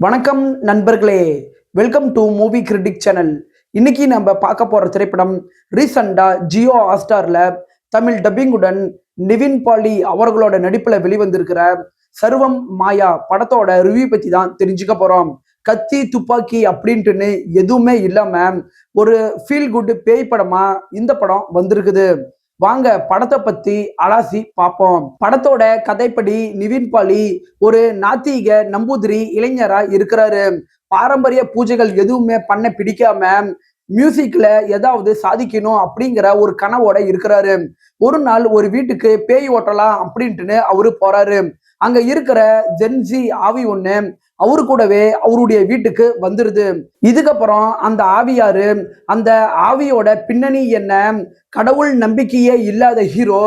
வணக்கம் நண்பர்களே. Welcome to movie critic channel இன்னைக்கு நம்ம பார்க்க போற திரைப்படம் ரீசண்டா ஜியோ ஹாஸ்டாரில் தமிழ் டப்பிங்குடன் நிவின் பாலி அவர்களோட நடிப்புல வெளிவந்திருக்கிற சர்வம் மாயா படத்தோட ரிவ்யூ பத்தி தான் தெரிஞ்சுக்க போறோம். கத்தி துப்பாக்கி அப்படின்ட்டுன்னு எதுவுமே இல்லாம ஒரு ஃபீல் குட் பேய் படமா இந்த படம் வந்திருக்குது. வாங்க படத்தை பத்தி அலாசி பார்ப்போம். படத்தோட கதைப்படி நிவின் பாலி ஒரு நாத்திக நம்பூதிரி இளைஞரா இருக்கிறாரு. பாரம்பரிய பூஜைகள் எதுவுமே பண்ண பிடிக்காம மியூசிக்ல ஏதாவது சாதிக்கணும் அப்படிங்கிற ஒரு கனவோட இருக்கிறாரு. ஒரு நாள் ஒரு வீட்டுக்கு பேய் ஓட்டலாம் அப்படின்ட்டுன்னு அவரு போறாரு. அங்க இருக்கிற ஜென்சி ஆவி ஒண்ணு அவரு கூடவே அவருடைய வீட்டுக்கு வந்துருது. இதுக்கப்புறம் அந்த ஆவியாரு அந்த ஆவியோட பின்னணி என்ன? கடவுள் நம்பிக்கையே இல்லாத ஹீரோ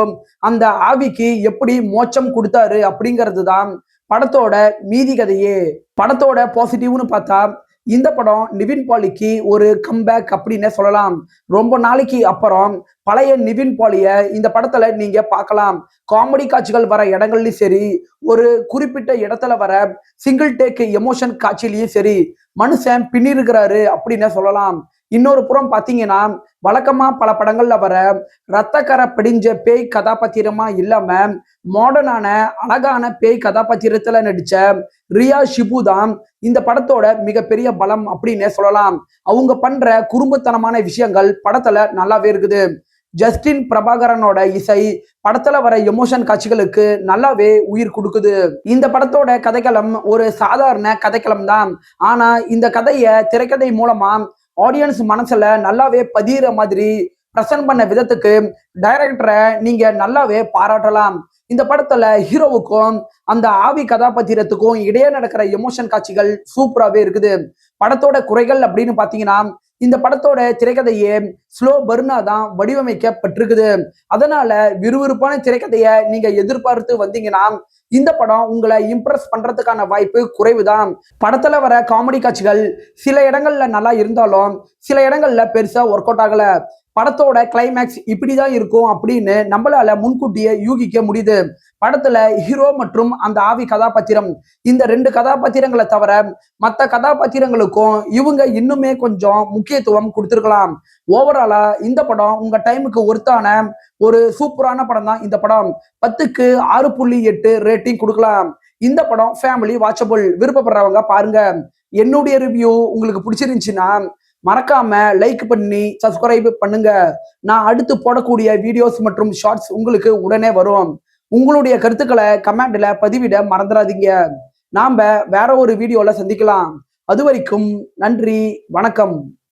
அந்த ஆவிக்கு எப்படி மோச்சம் கொடுத்தாரு அப்படிங்கிறது தான் படத்தோட மீதி கதையே. படத்தோட பாசிட்டிவ்னு பார்த்தா இந்த படம் நிவின் பாலிக்கு ஒரு கம்பேக் அப்படின்னு சொல்லலாம். ரொம்ப நாளைக்கு அப்புறம் பழைய நிவின் பாலிய இந்த படத்துல நீங்க பார்க்கலாம். காமெடி காட்சிகள் வர இடங்கள்லயும் சரி ஒரு குறிப்பிட்ட இடத்துல வர சிங்கிள் டேக் எமோஷன் காட்சியிலயும் சரி மனுஷன் பின்னிருக்கிறாரு அப்படின்னு சொல்லலாம். இன்னொரு புறம் பார்த்தீங்கன்னா வழக்கமா பல படங்கள்ல வர ரத்தக்கரை பிடிஞ்ச பேய் கதாபாத்திரமா இல்லாம மாடர்னான அழகான பேய் கதாபாத்திரத்துல நடிச்ச ரியா ஷிபு தான் இந்த படத்தோட மிகப்பெரிய பலம் அப்படின்னு சொல்லலாம். அவங்க பண்ற குறும்புத்தனமான விஷயங்கள் படத்துல நல்லாவே இருக்குது. ஜஸ்டின் பிரபாகரனோட இசை படத்துல வர எமோஷன் காட்சிகளுக்கு நல்லாவே உயிர் கொடுக்குது. இந்த படத்தோட கதைக்களம் ஒரு சாதாரண கதைக்களம் தான். ஆனா இந்த கதையை திரைக்கதை மூலமா ஆடியன்ஸ் மனசுல நல்லாவே பதிகிற மாதிரி பிரசன்ட் பண்ண விதத்துக்கு டைரக்டரை நீங்க நல்லாவே பாராட்டலாம். இந்த படத்துல ஹீரோவுக்கும் அந்த ஆவி கதாபாத்திரத்துக்கும் இடையே நடக்கிற எமோஷன் காட்சிகள் சூப்பராகவே இருக்குது. படத்தோட குறைகள் அப்படின்னு பாத்தீங்கன்னா இந்த படத்தோட திரைக்கதையே ஸ்லோ பர்னா தான் வடிவமைக்கப்பட்டிருக்குது. அதனால விறுவிறுப்பான திரைக்கதையை நீங்க எதிர்பார்த்து வந்தீங்கன்னா இந்த படம் உங்களை இம்ப்ரெஸ் பண்றதுக்கான வாய்ப்பு குறைவுதான். படத்துல வர காமெடி காட்சிகள் சில இடங்கள்ல நல்லா இருந்தாலும் சில இடங்கள்ல பெருசா ஒர்க் அவுட் ஆகல. படத்தோட கிளைமேக்ஸ் இப்படிதான் இருக்கும் அப்படின்னு நம்மளால முன்கூட்டியே யூகிக்க முடியுது. படத்துல ஹீரோ மற்றும் அந்த ஆவி கதாபாத்திரம் இந்த ரெண்டு கதாபாத்திரங்களை தவிர மற்ற கதாபாத்திரங்களுக்கும் இவங்க இன்னுமே கொஞ்சம் முக்கியத்துவம் கொடுத்துருக்கலாம். ஓவராலா இந்த படம் உங்க டைமுக்கு ஒருத்தான ஒரு சூப்பரான படம் தான் இந்த படம். பத்துக்கு ஆறு புள்ளி எட்டு ரேட்டிங் கொடுக்கலாம். இந்த படம் ஃபேமிலி வாட்சபிள் விருப்பப்படுறவங்க பாருங்க. என்னுடைய ரிவ்யூ உங்களுக்கு பிடிச்சிருந்துச்சுன்னா மறக்காம லைக் பண்ணி சப்ஸ்கிரைப் பண்ணுங்க. நான் அடுத்து போடக்கூடிய வீடியோஸ் மற்றும் ஷார்ட்ஸ் உங்களுக்கு உடனே வரும். உங்களுடைய கருத்துக்களை கமெண்ட்ல பதிவிட மறந்துடாதீங்க. நாம வேற ஒரு வீடியோல சந்திக்கலாம். அது வரைக்கும் நன்றி வணக்கம்.